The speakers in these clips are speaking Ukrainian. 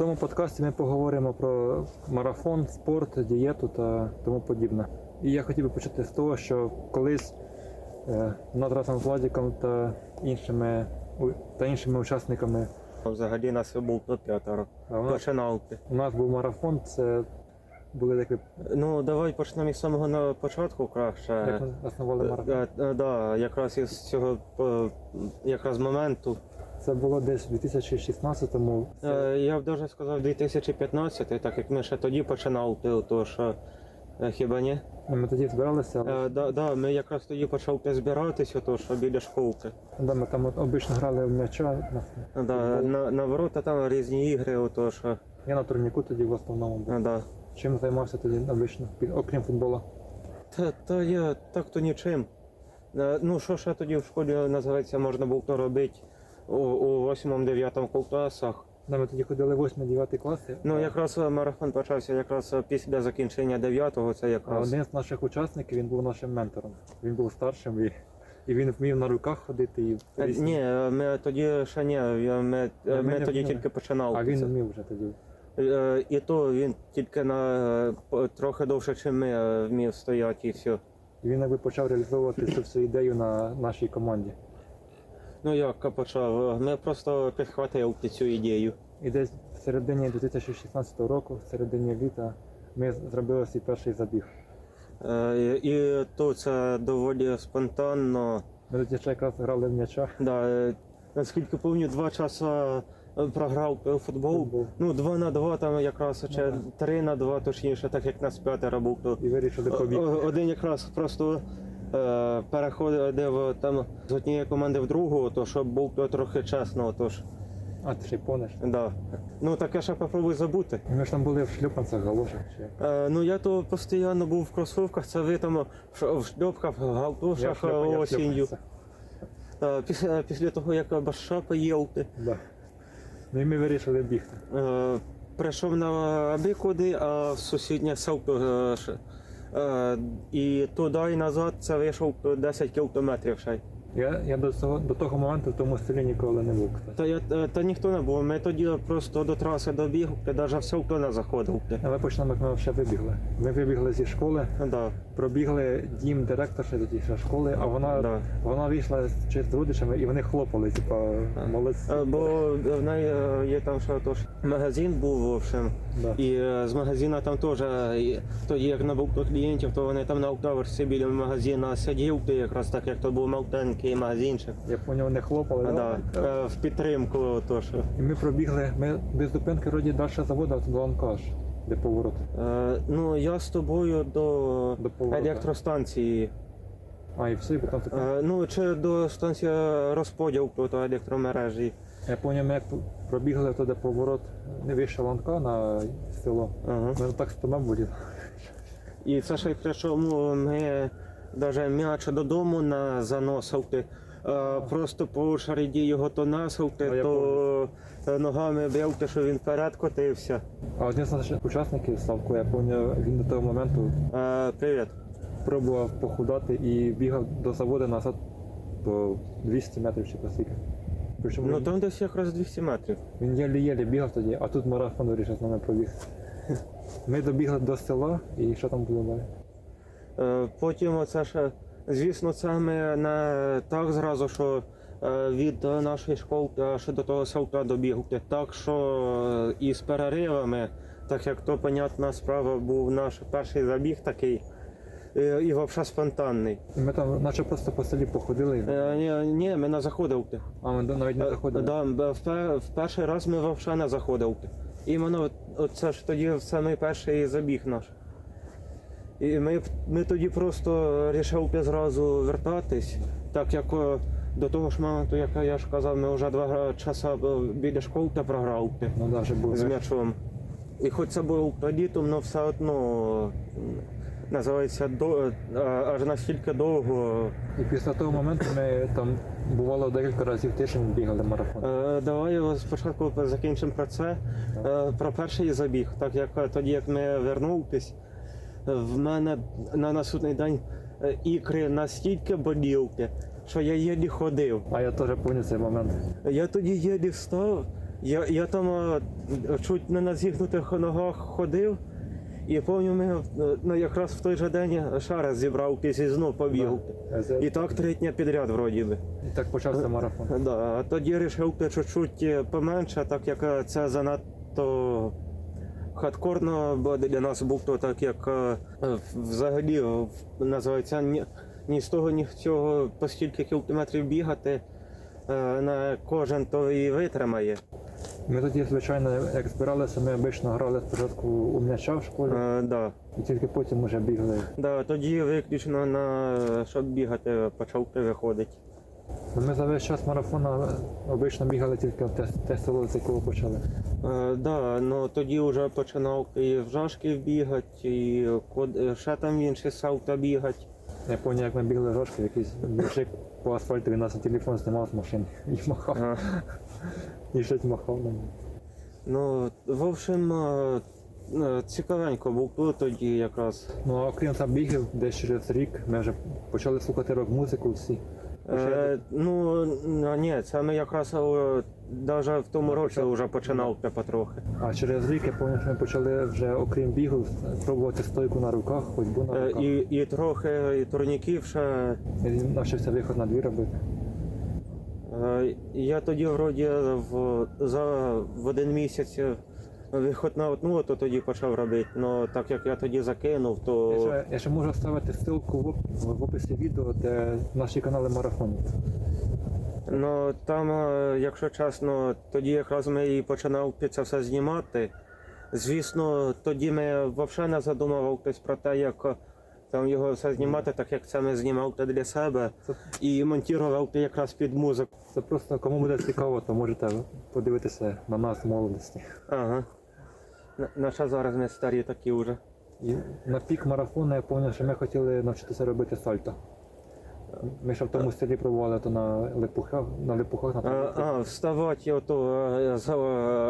цьому подкасті ми поговоримо про марафон, спорт, дієту та тому подібне. І я хотів би почати з того, що колись е, над разом з Владіком та іншими, та іншими учасниками Взагалі нас було тут п'ятеро. а у, нас, у нас був марафон, це були такі, Ну, давай почнемо із самого на початку краще. як ми основали марафон. Е, е, да, якраз із цього е, якраз моменту. Це було десь у 2016-му. Е, Я б даже сказав 2015, так як ми ще тоді починали, то що е, хіба ні? Ми тоді збиралися, але Е, да, да, ми якраз тоді почали збиратися, то що біля школки. да, ми там от обично грали в м'яча. на- Да, на, на ворота там різні ігри, ото що. Я на турніку тоді в основному був. е, Да. Чим займався тоді обично, окрім футболу? Та, та я так то нічим. Е, Ну, що ще тоді в школі називається, можна було то робити у, у 8-9 класах. Да, ми тоді ходили 8-9 класи. Ну, а- якраз е, марафон почався якраз е, після закінчення 9-го, це А якраз. один з наших учасників він був нашим ментором. Він був старшим і, і він вмів на руках ходити. І Е, Ні, ми тоді ще ні, ми, ми ми не тоді вміли. тільки починали. а він вмів вже тоді. І то він тільки на трохи довше, ніж ми вмів стояти і все. І він якби почав реалізовувати цю всю ідею на нашій команді. Ну як почав? Ми просто підхватили цю ідею. І десь в середині 2016 року, в середині літа, ми зробили свій перший забіг. Е, І то це доволі спонтанно. Ми тоді ще якраз грали в м'яча. Да, е, наскільки пам'ятаю, два часи е, програв футбол. Футбол. Ну, два на два там якраз, чи да. три на два, точніше, так як нас п'ятеро був. То І вирішили побігти. Один якраз просто е, переходив там з однієї команди в другу, то щоб був трохи чесно, тож. А ти ще й понеш. Да. Ну таке ще попробуй забути. Ми ж там були в шлюпанцях, галошах. Чи... як. Е, ну я то постійно був в кросовках, це ви там в в шльопках, в Я в галтушах шлюпа- я в осінню. Е, після, після того, як Баша поїв, ти, Да. Ну і ми вирішили бігти. е, прийшов на аби куди, а в сусіднє село. Е, е, і туди і назад це вийшов 10 кілометрів ще. Я, я до, цього, до того моменту в тому селі ніколи не був. Та, я, е, та ніхто не був. Ми тоді просто до траси добігли, навіть в село не заходив. Але почнемо, як ми ще вибігли. Ми вибігли зі школи, Да. Пробігли дім директорши ще школи, а вона, Да. вона вийшла з чи з родичами і вони хлопали, типа молодці. Бо в неї е, є там ще тож магазин був, в общем. Да. І е, з магазина там теж, тоді як набув до клієнтів, то вони там на октаверсі біля магазина сидів, ти якраз так як то був маленький магазинчик. Я поняв, вони хлопали. Да. да, е, в підтримку то що. І ми пробігли, ми без зупинки вроді далі заводу, до Анкаш, де поворот. Е, Ну я з тобою до, До поворота. електростанції. А, і все, і потім таке. Е, Ну чи до станції розподіл то електромережі. Я поняв, ми як пробігли туди поворот, не вище ланка на село. Ага. Ми так спина боліла. І це ще й причому ми навіть м'яч додому на заносив. Е, Просто по очереді його то насив, А то е, ногами бив, ти, що він вперед котився. А один з наших учасників, Славко, я пам'ятаю, він до того моменту Е, Привіт. пробував похудати і бігав до заводу назад по 200 метрів чи по скільки. Причому Ну він, там десь якраз 200 метрів. він єлі-єлі бігав тоді, а тут марафон вирішив з нами пробігти. Ми добігли до села і що там було далі? Потім оце ще, звісно, це ми не так зразу, що е, від нашої школи аж до того селка добігти. Так що е, і з переривами, так як то, понятна справа, був наш перший забіг такий. І, і взагалі спонтанний. Ми там наче просто по селі походили, Е, ні, ні, ми не заходили. а ми навіть не Е, заходили. Да, в, в перший раз ми взагалі не заходили. Іменно це ж тоді самий перший забіг наш. І ми, ми тоді просто вирішили зразу вертатись, так як е, до того ж моменту, як я ж казав, ми вже два часа е, біля школи та програли Ну да, вже був з м'ячом. І хоч це було літом, але все одно називається до, аж настільки довго. І після того моменту ми там бувало декілька разів тиждень бігали марафон. Е, Давай спочатку закінчимо про це. Е, Про перший забіг. Так як е, тоді, як ми вернулись, е, в мене на наступний день е, ікри настільки боліли, що я єлі ходив. А я теж пам'ятаю цей момент. Я тоді єлі встав, Я, я там е, чуть не на зігнутих ногах ходив, і пам'ятаю, е, ну, якраз в той же день ще раз зібрав і знов побіг. Да. І так три дні підряд вроді би. І так почався марафон. Да, а тоді вирішив чуть-чуть е, поменше, так як це занадто хардкорно для нас був то так, як е, е, взагалі е, називається ні, ні з того, ні з цього по стільки кілометрів бігати. На кожен то і витримає. Ми тоді, звичайно, як збиралися, ми обично грали спочатку у м'яча в школі, Е, да. і тільки потім вже бігли. Да, тоді виключно на щоб бігати почав виходити. Ну, Ми за весь час марафону обично бігали тільки в те, те село, з якого почали. Е, да, ну тоді вже починав і в жашки бігати, і код- е, ще там інші салта бігати. Я пам'ятаю, як ми бігли жорстко, якийсь мужик по асфальту він нас на телефон знімав з машини і махав, Е, і щось махав нам. Ну, в общем, е, е, цікавенько був тоді якраз. Ну а окрім там бігів, десь через рік ми вже почали слухати рок-музику всі. Е, ну, ну, ні, це ми якраз навіть в тому році вже починав потрохи. А через рік я пам'ятаю, що ми почали вже окрім бігу пробувати стойку на руках, ходьбу на Е, руках. і, і трохи і турніків ще. Я навчився виход на дві робити. Е, Я тоді вроді в, за, в один місяць виход на одну, то тоді почав робити. Ну так як я тоді закинув, то. Я ще, я ще можу ставити ссылку в, в описі відео, де наші канали марафону. Ну там, е, якщо чесно, тоді якраз ми і починав під це все знімати. Звісно, тоді ми взагалі не задумувалися про те, як е, там його все знімати, так як це ми знімали для себе і монтував якраз під музику. це просто кому буде цікаво, то можете подивитися на нас в молодості. Ага. На- Наша зараз не старі такі вже. І на пік марафону я пам'ятаю, що ми хотіли навчитися робити сальто. Ми ще в тому селі пробували то на липухах, на липухах на А, а вставати ото з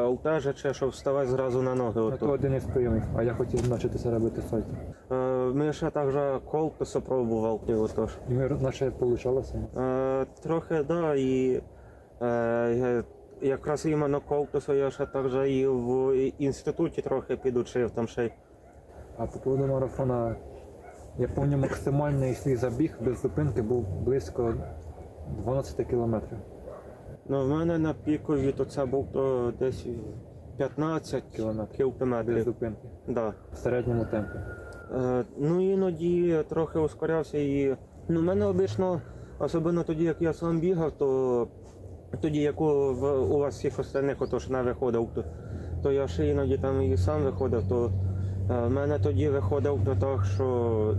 лтежача, щоб вставати зразу на ноги. То Ото. один із прийомів, а я хотів навчитися робити сальто. Е, Ми ще також колпису пробував. Отож. І ми наче вийшло. Е, Трохи, да, і е, якраз іменно колпису я ще також і в інституті трохи підучив там ще. й. А по поводу марафона, я пам'ятаю, максимальний свій забіг без зупинки був близько 12 кілометрів. Ну, в мене на пікові то це був то десь 15 Кілометрів. без кілометрів. зупинки. Да. В середньому темпі. Е, ну іноді трохи ускорявся і. Ну, в мене обично, особливо тоді, як я сам бігав, то тоді, як у, у вас всіх остальних отож не виходив, то, то я ще іноді там і сам виходив, то е, в мене тоді виходив то так, що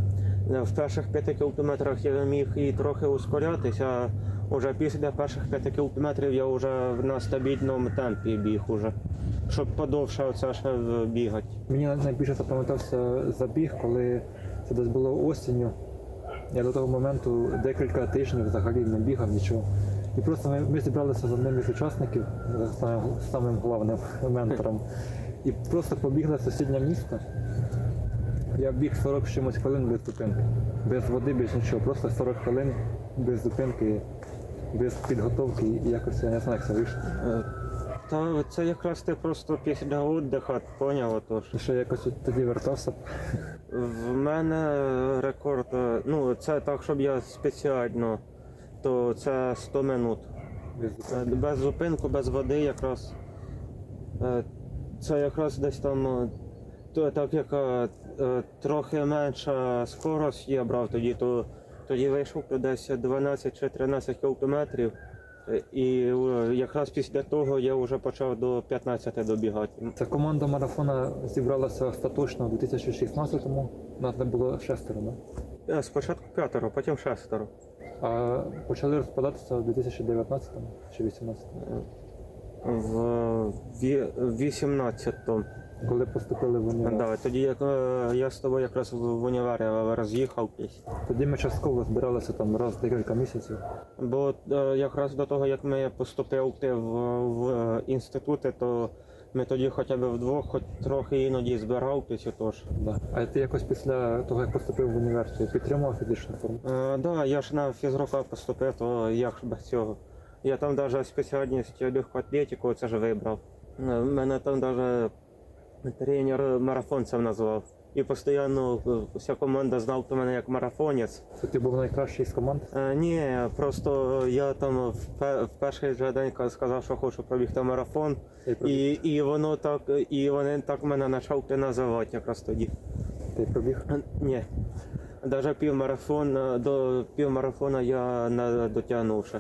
е, в перших п'яти кілометрах я міг і трохи ускорятися, а вже після перших п'яти кілометрів я вже на стабільному темпі біг уже. Щоб подовше оце ще бігати. Мені найбільше запам'ятався забіг, коли це десь було осінню. Я до того моменту декілька тижнів взагалі не бігав нічого. І просто ми, ми зібралися з одним із учасників, з самим, самим головним ментором, і просто побігли в сусіднє місто. Я біг 40 чимось хвилин без зупинки. Без води, без нічого. Просто 40 хвилин без зупинки, без підготовки. І якось я не знаю, як це вийшло. Е, Та це якраз ти просто після віддиху поняв. Отож. Ще якось от тоді вертався. В мене рекорд, е, ну це так, щоб я спеціально, то це 100 минут. Без. Е, Без зупинку, без води якраз. Е, Це якраз десь там, е, то, так як трохи менша скорость я брав тоді, то тоді вийшов десь 12 чи 13 кілометрів. І якраз після того я вже почав до 15 добігати. Ця команда марафона зібралася остаточно у 2016-му. Нас не було шестеро, да? Спочатку п'ятеро, потім шестеро. А почали розпадатися у 2019-му чи 18-му, В 18-му. коли поступили в універ. Да, тоді як е, я з тобою якраз в в універі роз'їхав десь. Тоді ми частково збиралися там раз декілька місяців. Бо е, якраз до того, як ми поступили в, в е, інститути, то ми тоді хоча б вдвох, хоч трохи іноді збирав збирався. Тож. Да. А ти якось після того, як поступив в університет, підтримував фізичну форму? Так, да, я ж на фізрука поступив, то як ж без цього. Я там навіть спеціальність легку атлетику це ж вибрав. Е, Мене там навіть тренер марафонцем назвав. І постійно е, вся команда знала мене як марафонець. Ти був найкращий з команд? Е, Ні, просто я там в, пе- в перший же день сказав, що хочу пробігти марафон, і, і воно так, і вони так мене почали називати якраз тоді. Ти пробіг? Е, Ні. Навіть півмарафон до півмарафона я не дотягнув.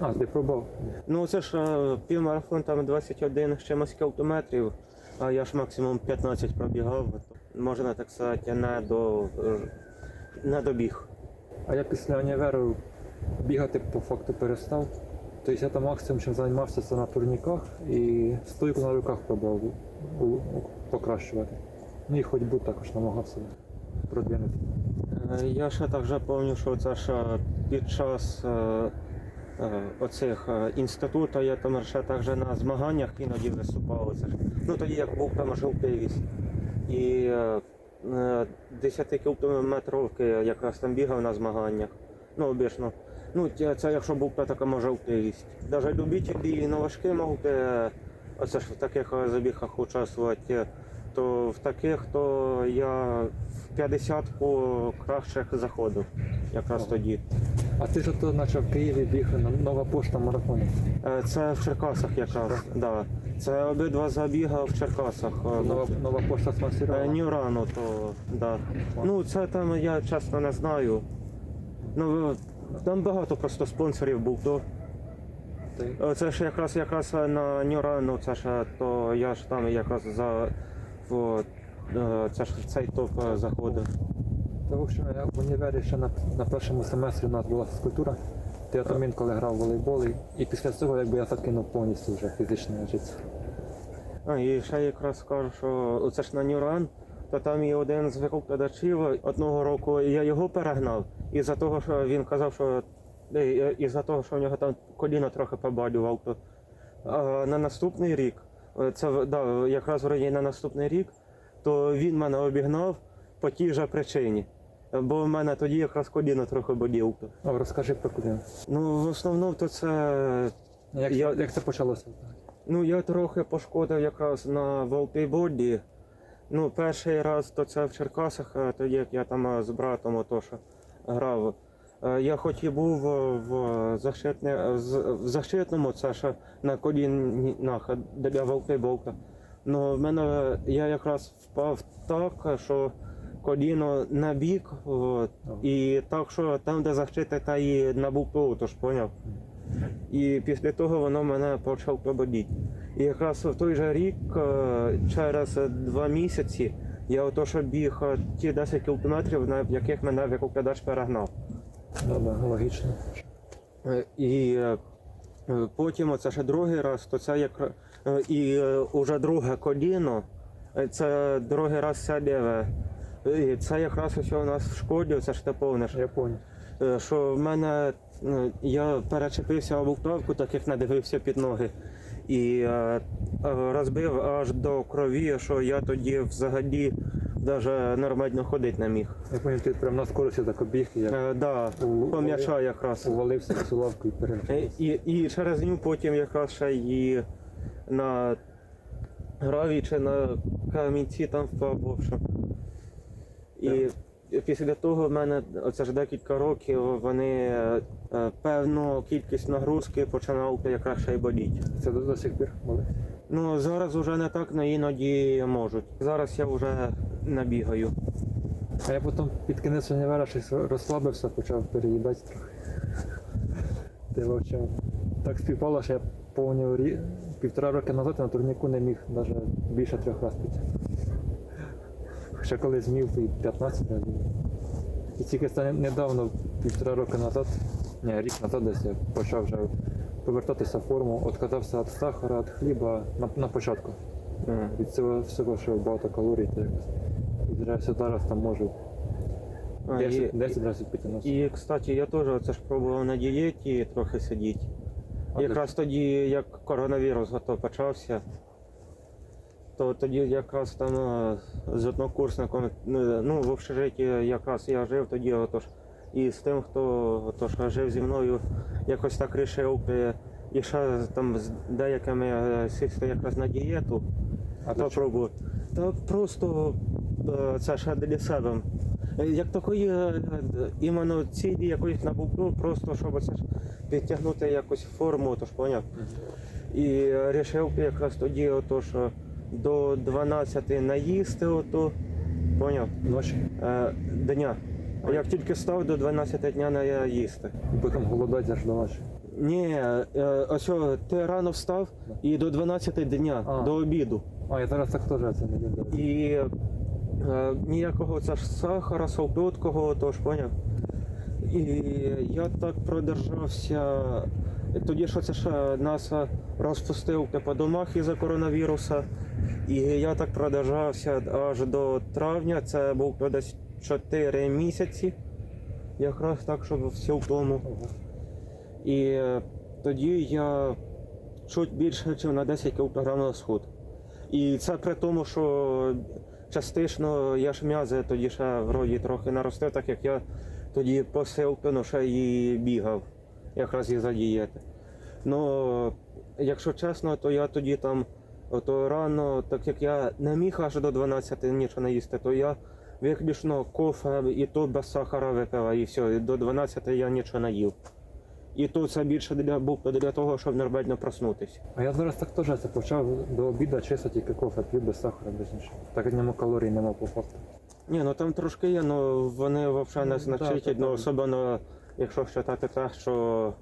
А, ти пробував. Ну це ж півмарафон там 21 з чимось кілометрів, а я ж максимум 15 пробігав. Можна так сказати, не до не добіг. А я після універу бігати по факту перестав. Тобто я там максимум, чим займався, це на турніках і стойку на руках пробував покращувати. Ну і ходьбу також намагався продвинути. Е, Я ще так пам'ятаю, що це ж е, під час е, е, оцих інституту я там ще так же на змаганнях іноді виступав. Ну тоді як був там жовтивість. І е, е, 10 кілометровки якраз там бігав на змаганнях. Ну, обічно. Ну, це якщо був та така жовтивість. Навіть любителі на важкі можуть е, оце ж в таких е, забігах участвувати, то в таких то я в 50-ку кращих заходив якраз тоді. А ти ж то наче в Києві біг на нова пошта марафоні. Е, Це в Черкасах якраз. Да. Це обидва забіга в Черкасах. Е, Нова, нова пошта Е, спонсорувала. Нюрану, то да. Ну це там я чесно не знаю. Ну там багато просто спонсорів був. То е, це ж якраз якраз на Нюрану, це ж е, то я ж там якраз за е, це ж в цей топ заходив. Тому що я в універі ще на, на першому семестрі у нас була фізкультура, то я там інколи грав в волейбол, і, і після цього якби я закинув повністю вже фізичне життя. А, і ще якраз скажу, що це ж на Нюран, то там є один з викладачів одного року, я його перегнав, і за того, що він казав, що е, і за того, що в нього там коліно трохи побалював, то а, на наступний рік, е, це да, якраз вроді на наступний рік, то він мене обігнав по тій же причині. Бо в мене тоді якраз коліно трохи боліло. Розкажи про куди. Ну, в основному то це Як, Я- як це почалося? Ну, я трохи пошкодив якраз на волейболі. Ну, перший раз то це в Черкасах, е, тоді як я там е, з братом ото грав. Е, Я хоч і був в, защитне, в защитному, це ще на колінах для волейболка. Ну, в мене я якраз впав так, що коліно на бік, от, і так, що там, де защита, та і на бутову, то ж поняв. І після того воно мене почало поболіти. І якраз в той же рік, е, через два місяці, я ото що біг е, ті 10 кілометрів, на яких мене викладач перегнав. Логічно. Е, І потім оце ще другий раз, то це як і е, уже друге коліно, це другий раз це ліве. І це якраз ось у нас в школі, це ж ти повниш. Я понял. Що в мене я перечепився об уктавку, так як надивився під ноги. І е, е, розбив аж до крові, що я тоді взагалі навіть нормально ходити не міг. Я понял, ти прям на скорості так обіг, як Е, да, по м'яча якраз. увалився цю лавку і Е, перелетів. І, і через нього потім якраз ще і на граві чи на камінці там впав, в общем. І після того в мене оце ж декілька років вони е, е, певну кількість нагрузки починали якраз ще й боліти. Це до, сих пір були. Ну зараз вже не так, але іноді можуть. Зараз я вже набігаю. А я потім під кінець універа щось розслабився, почав переїдати трохи. Ти вовчав. Так співпало, що я по універі півтора роки назад на турніку не міг навіть більше трьох разів піти. Ще колись змів і 15 разів. І тільки недавно, півтора роки назад, ні, рік назад десь я почав вже повертатися в форму, відказався від сахара, від хліба на, на початку. Мгм. Від цього всього, що багато калорій, то якось. І зрештою зараз там можу А, 10, і- 10 разів І, кстати, я теж це ж пробував на дієті трохи сидіти. Якраз тоді, як коронавірус готов почався, то тоді якраз там е, з однокурсником, ну, ну, в общежитті якраз я жив, тоді отож І з тим, хто то, що жив зі мною, якось так рішив е, і ще там з деякими е, сісти якраз на дієту. А чого? попробувати. Та просто е, це ще для себе. Е, Як такої е, іменно цілі якоїсь набув, просто щоб це ж підтягнути якусь форму, то ж поняв. І вирішив якраз тоді, ото, що до 12 наїсти, ото, поняв, Ночі. е, дня. А як тільки став до 12 дня на їсти. І потім голодати аж до ночі. Ні, е, ось о, ти рано встав і до 12 дня, А. до обіду. А, я зараз так теж це не люблю. І е, ніякого це ж сахара, солодкого, то ж поняв. І я так продержався. Тоді що це ще нас розпустив по домах із-за коронавіруса. І я так продержався аж до травня. Це був десь 4 місяці. Якраз так, щоб все в тому. І е, тоді я чуть більше, ніж на 10 кг на схуд. І це при тому, що частично я ж м'язи тоді ще вроді трохи наростив, так як я тоді посилку ну, ще і бігав, якраз із за дієти. Ну, якщо чесно, то я тоді там ото рано, так як я не міг аж до 12 нічого не їсти, то я виключно кофе і то без сахара випив, і все, і до 12 я нічого не їв. І то це більше для був для того, щоб нормально проснутися. А я зараз так теж це почав до обіду чисто тільки кофе, п'ю без сахара, без нічого. Так як нема калорій, нема по факту. Ні, ну там трошки є, ну вони взагалі не Ну, так, ну особливо, якщо вважати те, що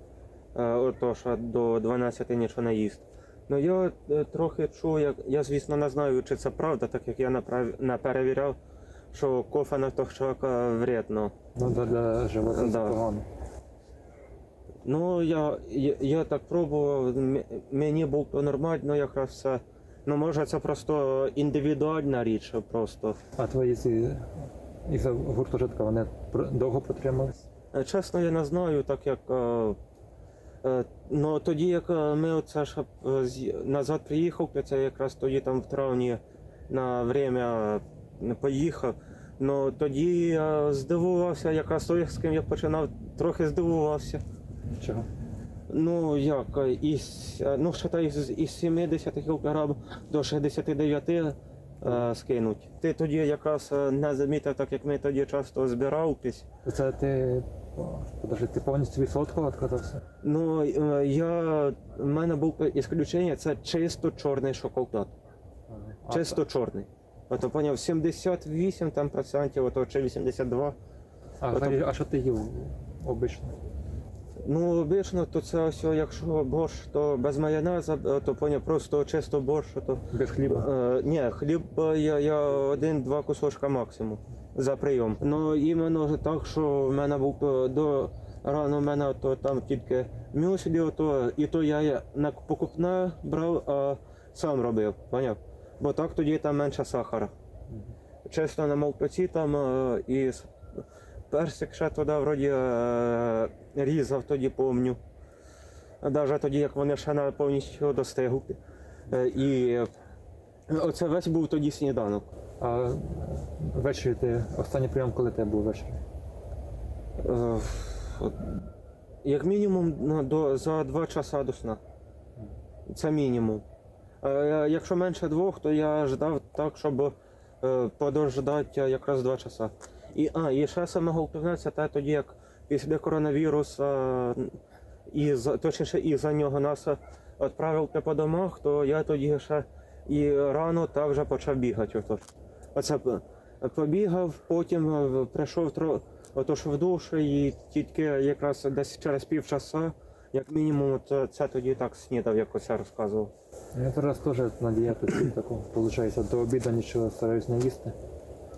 е, ото, що до 12 нічого не їсти. Ну я е, трохи чув, як я звісно не знаю, чи це правда, так як я не, перевіряв, що кофе на того чоловіка вредно. Ну, для, для живота Да. погано. Ну я, я, я так пробував, мені було нормально, якраз все. Ну може це просто індивідуальна річ просто. А твої ці із гуртожитка вони довго протримались? Е, Чесно, я не знаю, так як. е, е, Ну тоді, як ми оце ж назад приїхав, це якраз тоді там в травні на время поїхав. Ну тоді я здивувався, якраз той, з ким я починав, трохи здивувався. Чого? Ну як, із, ну считай, із, із 70 кг до 69 е, скинуть. Ти тоді якраз е, не замітив, так як ми тоді часто збиравтесь. Це ти. Подожди, ти повністю від солодкого відказався? Ну, е, я, в мене був ісключення, це чисто чорний шоколад. А, Чисто чорний. Ото поняв, 78 там процентів, ото чи 82. А, взагалі, а що ти їв обично? Ну, обично, то це ось, якщо борщ, то без майонеза, е, то поняв, просто чисто борщ, то. Без хліба? Е, ні, хліб е, я, я один-два кусочка максимум за прийом. Ну іменно так, що в мене був е, до рано в мене то там тільки мюслі, то, і то я на покупне брав, а сам робив, поняв? Бо так тоді там менше сахара. Чесно на молоці там і персик ще туди вроді е, різав, тоді помню. Навіть тоді, як вони ще не повністю достигли. Е, І оце весь був тоді сніданок. А ввечері ти останній прийом, коли ти був ввечері? Е, Як мінімум до, за два часа до сна. Це мінімум. Якщо менше двох, то я ждав так, щоб подождати якраз два часа. І, а, і ще саме головне, це те тоді, як після коронавірусу, і точніше, і за нього нас відправили по домах, то я тоді ще і рано також почав бігати. Ото. Оце побігав, потім е, прийшов тро- отож в душ і тільки якраз десь через півчаса, як мінімум, це, це тоді так снідав, якось я розказував. Я зараз теж на дієту таку, виходить, до обіду нічого стараюсь не їсти.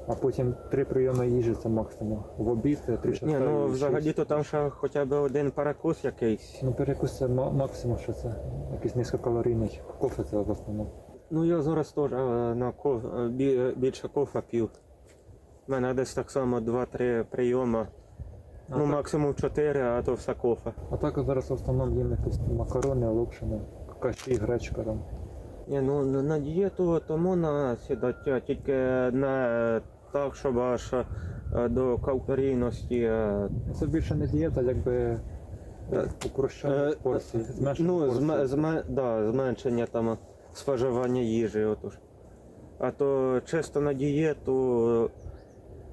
А потім три прийоми їжі це максимум. В обід е, три. Ні, ну взагалі то там ще хоча б один перекус якийсь. Ну перекус це максимум, що це якийсь низькокалорійний. Кофе це в основному. Ну я зараз теж е, на ко... е, більше кофе п'ю. У мене десь так само 2-3 прийоми. А ну, так- максимум 4, а то все кофе. А так зараз в основному їм якісь макарони, локшини, каші, гречка там. Ні, ну на дієту тому на сідати, тільки не так, щоб аж е, до калорійності. е, Це більше не дієта, якби Е, укрощення е, зменшення Ну, порції. зме, зме, да, зменшення там споживання їжі. Отож. А то чисто на дієту,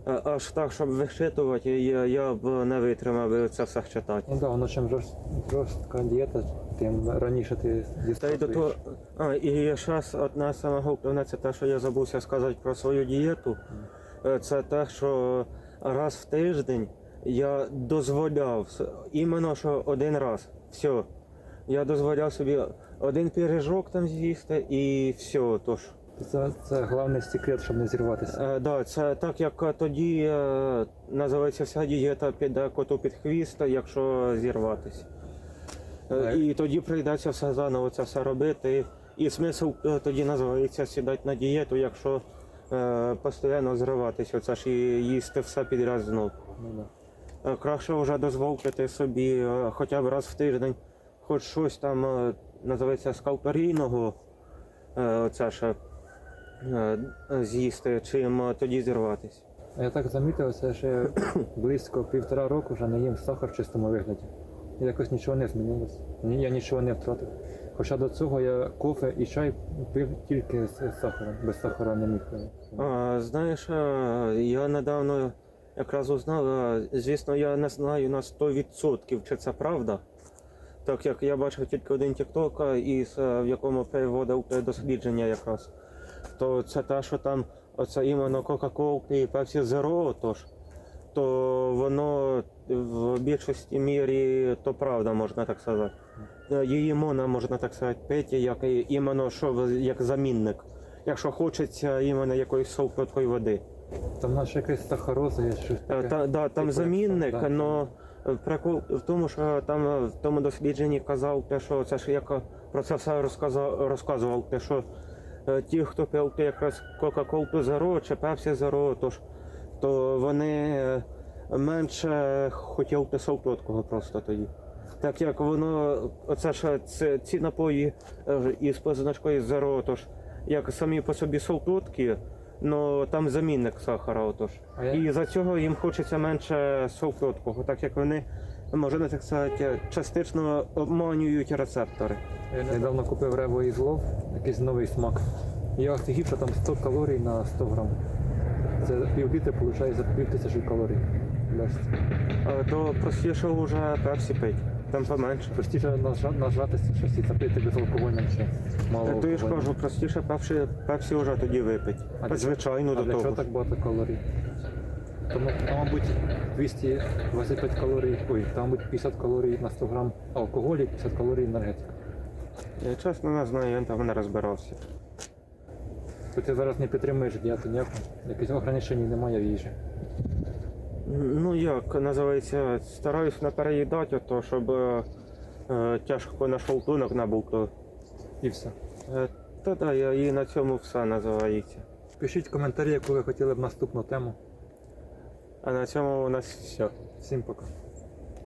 аж так, щоб вишитувати, я, я б не витримав це все читати. Ну да, воно чим жорст- жорстка дієта, тим раніше ти Та й до того, а, і ще одна саме головне, це те, що я забувся сказати про свою дієту. Е, Це те, що раз в тиждень я дозволяв іменно що один раз. Все. Я дозволяв собі один пиріжок там з'їсти і все. Тож. Це, це головний секрет, щоб не зірватися. Е, да, це так, як е, тоді е, називається вся дієта піде коту під хвіст, якщо зірватися. Е, І тоді прийдеться все заново це все робити. І смисл е, тоді називається сідати на дієту, якщо е, постійно зриватися, оце ж і їсти все підряд знов. Ну, да. Е, Краще вже дозволити собі е, хоча б раз в тиждень, хоч щось там е, називається з калорійного, е, оце ще е, з'їсти, чим е, тоді зірватися. Я так замітив, це ще близько півтора року вже не їм сахар в чистому вигляді. І якось нічого не змінилось. Я нічого не втратив. Хоча до цього я кофе і чай пив тільки з сахаром, без сахара не міг. А, знаєш, е, я недавно якраз узнав, е, звісно, я не знаю на 100% чи це правда. Так як я бачив тільки один е, в якому переводив дослідження якраз. То це те, що там оце іменно Coca-Cola і Pepsi Zero, тож, то воно в більшості мірі то правда, можна так сказати. Її можна, можна так сказати, пити, як іменно що як замінник. Якщо хочеться іменно якоїсь солодкої води. Там наче якась сахароза є щось таке. Та, да, там Типу, замінник, да. але прикол в тому, що там в тому дослідженні казав те, що це ж як про це все розказав, розказував, те, що ті, хто пив якраз Coca-Cola Zero чи Pepsi Zero, тож, то вони е, менше хотіли солодкого просто тоді. Так як воно, оце ж це, ці напої е, із позначкою Zero, тож як самі по собі солодкі, але там замінник сахара. Отож. А я- І за цього їм хочеться менше солодкого, так як вони, можна так сказати, частично обманюють рецептори. Я недавно купив рево із лов, якийсь новий смак. Я офігів, що там 100 калорій на 100 грам. Це пів літри, виходить, за пів тисячі калорій. То простіше вже пепсі пить, там поменше. Простіше нажратися щось і запити безалкогольним чи мало. То я ж кажу, простіше пепсі, пепсі вже тоді випить. А Звичайно, А до для чого того. так багато калорій? Тому, там, мабуть, 225 калорій, ой, там, мабуть, 50 калорій на 100 грам алкоголю, і 50 калорій енергетика. Я чесно не знаю, я там не розбирався. То ти зараз не підтримуєш дієту ніяку, якихось ограничень немає в їжі. Ну як називається, стараюсь не переїдати, то щоб е, тяжко на шлунок не був. То, І все. е, та да, я, і на цьому все називається. Пишіть коментарі, яку ви хотіли б наступну тему. А на цьому у нас все. Всім пока.